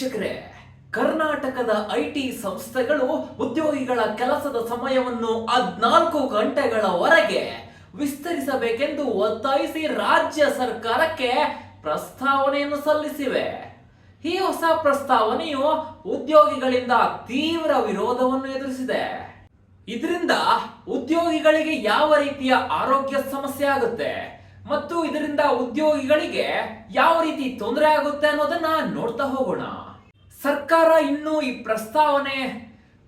ವೀಕ್ಷಕರೇ, ಕರ್ನಾಟಕದ ಐಟಿ ಸಂಸ್ಥೆಗಳು ಉದ್ಯೋಗಿಗಳ ಕೆಲಸದ ಸಮಯವನ್ನು ಹದ್ನಾಲ್ಕು ಗಂಟೆಗಳವರೆಗೆ ವಿಸ್ತರಿಸಬೇಕೆಂದು ಒತ್ತಾಯಿಸಿ ರಾಜ್ಯ ಸರ್ಕಾರಕ್ಕೆ ಪ್ರಸ್ತಾವನೆಯನ್ನು ಸಲ್ಲಿಸಿವೆ. ಈ ಹೊಸ ಪ್ರಸ್ತಾವನೆಯು ಉದ್ಯೋಗಿಗಳಿಂದ ತೀವ್ರ ವಿರೋಧವನ್ನು ಎದುರಿಸಿದೆ. ಇದರಿಂದ ಉದ್ಯೋಗಿಗಳಿಗೆ ಯಾವ ರೀತಿಯ ಆರೋಗ್ಯ ಸಮಸ್ಯೆ ಆಗುತ್ತೆ? ಮತ್ತು ಇದರಿಂದ ಉದ್ಯೋಗಿಗಳಿಗೆ ಯಾವ ರೀತಿ ತೊಂದರೆ ಆಗುತ್ತೆ ಅನ್ನೋದನ್ನ ನೋಡ್ತಾ ಹೋಗೋಣ. ಸರ್ಕಾರ ಇನ್ನೂ ಈ ಪ್ರಸ್ತಾವನೆ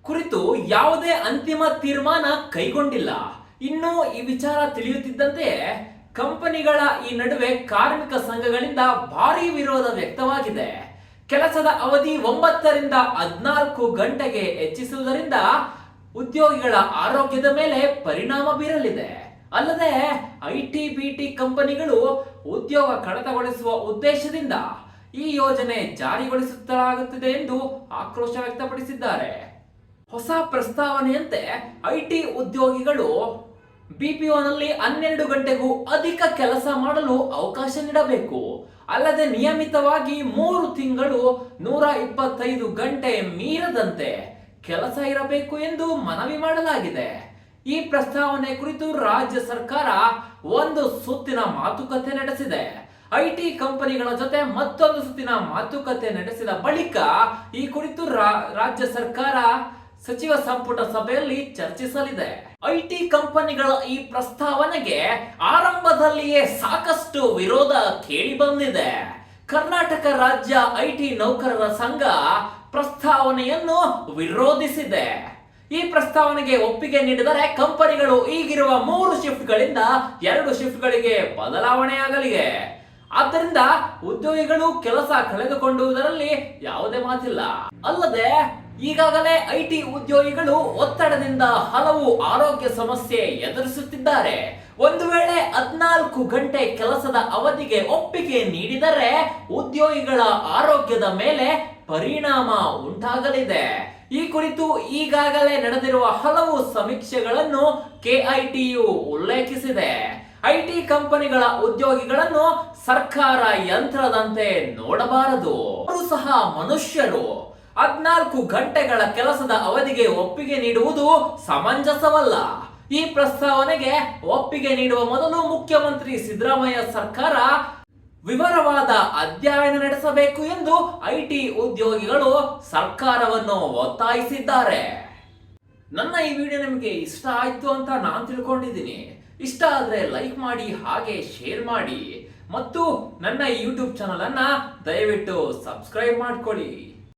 ಕುರಿತು ಯಾವುದೇ ಅಂತಿಮ ತೀರ್ಮಾನ ಕೈಗೊಂಡಿಲ್ಲ. ಇನ್ನು ಈ ವಿಚಾರ ತಿಳಿಯುತ್ತಿದ್ದಂತೆ ಕಂಪನಿಗಳ ಈ ನಡುವೆ ಕಾರ್ಮಿಕ ಸಂಘಗಳಿಂದ ಭಾರಿ ವಿರೋಧ ವ್ಯಕ್ತವಾಗಿದೆ. ಕೆಲಸದ ಅವಧಿ ಒಂಬತ್ತರಿಂದ ಹದಿನಾಲ್ಕು ಗಂಟೆಗೆ ಹೆಚ್ಚಿಸುವುದರಿಂದ ಉದ್ಯೋಗಿಗಳ ಆರೋಗ್ಯದ ಮೇಲೆ ಪರಿಣಾಮ ಬೀರಲಿದೆ. ಅಲ್ಲದೆ ಐಟಿ ಬಿಟಿ ಕಂಪನಿಗಳು ಉದ್ಯೋಗ ಕಡಿತಗೊಳಿಸುವ ಉದ್ದೇಶದಿಂದ ಈ ಯೋಜನೆ ಜಾರಿಗೊಳಿಸುತ್ತಲಾಗುತ್ತಿದೆ ಎಂದು ಆಕ್ರೋಶ ವ್ಯಕ್ತಪಡಿಸಿದ್ದಾರೆ. ಹೊಸ ಪ್ರಸ್ತಾವನೆಯಂತೆ ಐಟಿ ಉದ್ಯೋಗಿಗಳು ಬಿಪಿಒನಲ್ಲಿ ಹನ್ನೆರಡು ಗಂಟೆಗೂ ಅಧಿಕ ಕೆಲಸ ಮಾಡಲು ಅವಕಾಶ ನೀಡಬೇಕು. ಅಲ್ಲದೆ ನಿಯಮಿತವಾಗಿ ಮೂರು ತಿಂಗಳು ನೂರ ಇಪ್ಪತ್ತೈದು ಗಂಟೆ ಮೀರದಂತೆ ಕೆಲಸ ಇರಬೇಕು ಎಂದು ಮನವಿ ಮಾಡಲಾಗಿದೆ. ಈ ಪ್ರಸ್ತಾವನೆ ಕುರಿತು ರಾಜ್ಯ ಸರ್ಕಾರ ಒಂದು ಸುತ್ತಿನ ಮಾತುಕತೆ ನಡೆಸಿದೆ. ಐಟಿ ಕಂಪನಿಗಳ ಜೊತೆ ಮತ್ತೊಂದು ಸುತ್ತಿನ ಮಾತುಕತೆ ನಡೆಸಿದ ಬಳಿಕ ಈ ಕುರಿತು ರಾಜ್ಯ ಸರ್ಕಾರ ಸಚಿವ ಸಂಪುಟ ಸಭೆಯಲ್ಲಿ ಚರ್ಚಿಸಲಿದೆ. ಐಟಿ ಕಂಪನಿಗಳ ಈ ಪ್ರಸ್ತಾವನೆಗೆ ಆರಂಭದಲ್ಲಿಯೇ ಸಾಕಷ್ಟು ವಿರೋಧ ಕೇಳಿ ಬಂದಿದೆ ಕರ್ನಾಟಕ ರಾಜ್ಯ ಐಟಿ ನೌಕರರ ಸಂಘ ಪ್ರಸ್ತಾವನೆಯನ್ನು ವಿರೋಧಿಸಿದೆ. ಈ ಪ್ರಸ್ತಾವನೆಗೆ ಒಪ್ಪಿಗೆ ನೀಡಿದರೆ ಕಂಪನಿಗಳು ಈಗಿರುವ ಮೂರು ಶಿಫ್ಟ್ಗಳಿಂದ ಎರಡು ಶಿಫ್ಟ್ಗಳಿಗೆ ಬದಲಾವಣೆಯಾಗಲಿದೆ. ಆದ್ದರಿಂದ ಉದ್ಯೋಗಿಗಳು ಕೆಲಸ ಕಳೆದುಕೊಂಡುವುದರಲ್ಲಿ ಯಾವುದೇ ಮಾತಿಲ್ಲ. ಅಲ್ಲದೆ, ಈಗಾಗಲೇ ಐಟಿ ಉದ್ಯೋಗಿಗಳು ಒತ್ತಡದಿಂದ ಹಲವು ಆರೋಗ್ಯ ಸಮಸ್ಯೆ ಎದುರಿಸುತ್ತಿದ್ದಾರೆ. ಒಂದು ವೇಳೆ ಹದ್ನಾಲ್ಕು ಗಂಟೆ ಕೆಲಸದ ಅವಧಿಗೆ ಒಪ್ಪಿಗೆ ನೀಡಿದರೆ ಉದ್ಯೋಗಿಗಳ ಆರೋಗ್ಯದ ಮೇಲೆ ಪರಿಣಾಮ ಉಂಟಾಗಲಿದೆ. ಈ ಕುರಿತು ಈಗಾಗಲೇ ನಡೆದಿರುವ ಹಲವು ಸಮೀಕ್ಷೆಗಳನ್ನು ಕೆಐಟಿಯು ಉಲ್ಲೇಖಿಸಿದೆ. ಐಟಿ ಕಂಪನಿಗಳ ಉದ್ಯೋಗಿಗಳನ್ನು ಸರ್ಕಾರ ಯಂತ್ರದಂತೆ ನೋಡಬಾರದು. ಅವರು ಸಹ ಮನುಷ್ಯರು. ಹದ್ನಾಲ್ಕು ಗಂಟೆಗಳ ಕೆಲಸದ ಅವಧಿಗೆ ಒಪ್ಪಿಗೆ ನೀಡುವುದು ಸಮಂಜಸವಲ್ಲ. ಈ ಪ್ರಸ್ತಾವನೆಗೆ ಒಪ್ಪಿಗೆ ನೀಡುವ ಮೊದಲು ಮುಖ್ಯಮಂತ್ರಿ ಸಿದ್ದರಾಮಯ್ಯ ಸರ್ಕಾರ ವಿವರವಾದ ಅಧ್ಯಯನ ನಡೆಸಬೇಕು ಎಂದು ಐಟಿ ಉದ್ಯೋಗಿಗಳು ಸರ್ಕಾರವನ್ನು ಒತ್ತಾಯಿಸಿದ್ದಾರೆ. ನನ್ನ ಈ ವಿಡಿಯೋ ನಿಮಗೆ ಇಷ್ಟ ಆಯ್ತು ಅಂತ ನಾನು ತಿಳ್ಕೊಂಡಿದ್ದೀನಿ. ಇಷ್ಟ ಆದರೆ ಲೈಕ್ ಮಾಡಿ, ಹಾಗೆ ಶೇರ್ ಮಾಡಿ. ಮತ್ತು ನನ್ನ ಯೂಟ್ಯೂಬ್ ಚಾನಲ್ ಅನ್ನ ದಯವಿಟ್ಟು ಸಬ್ಸ್ಕ್ರೈಬ್ ಮಾಡ್ಕೊಳ್ಳಿ.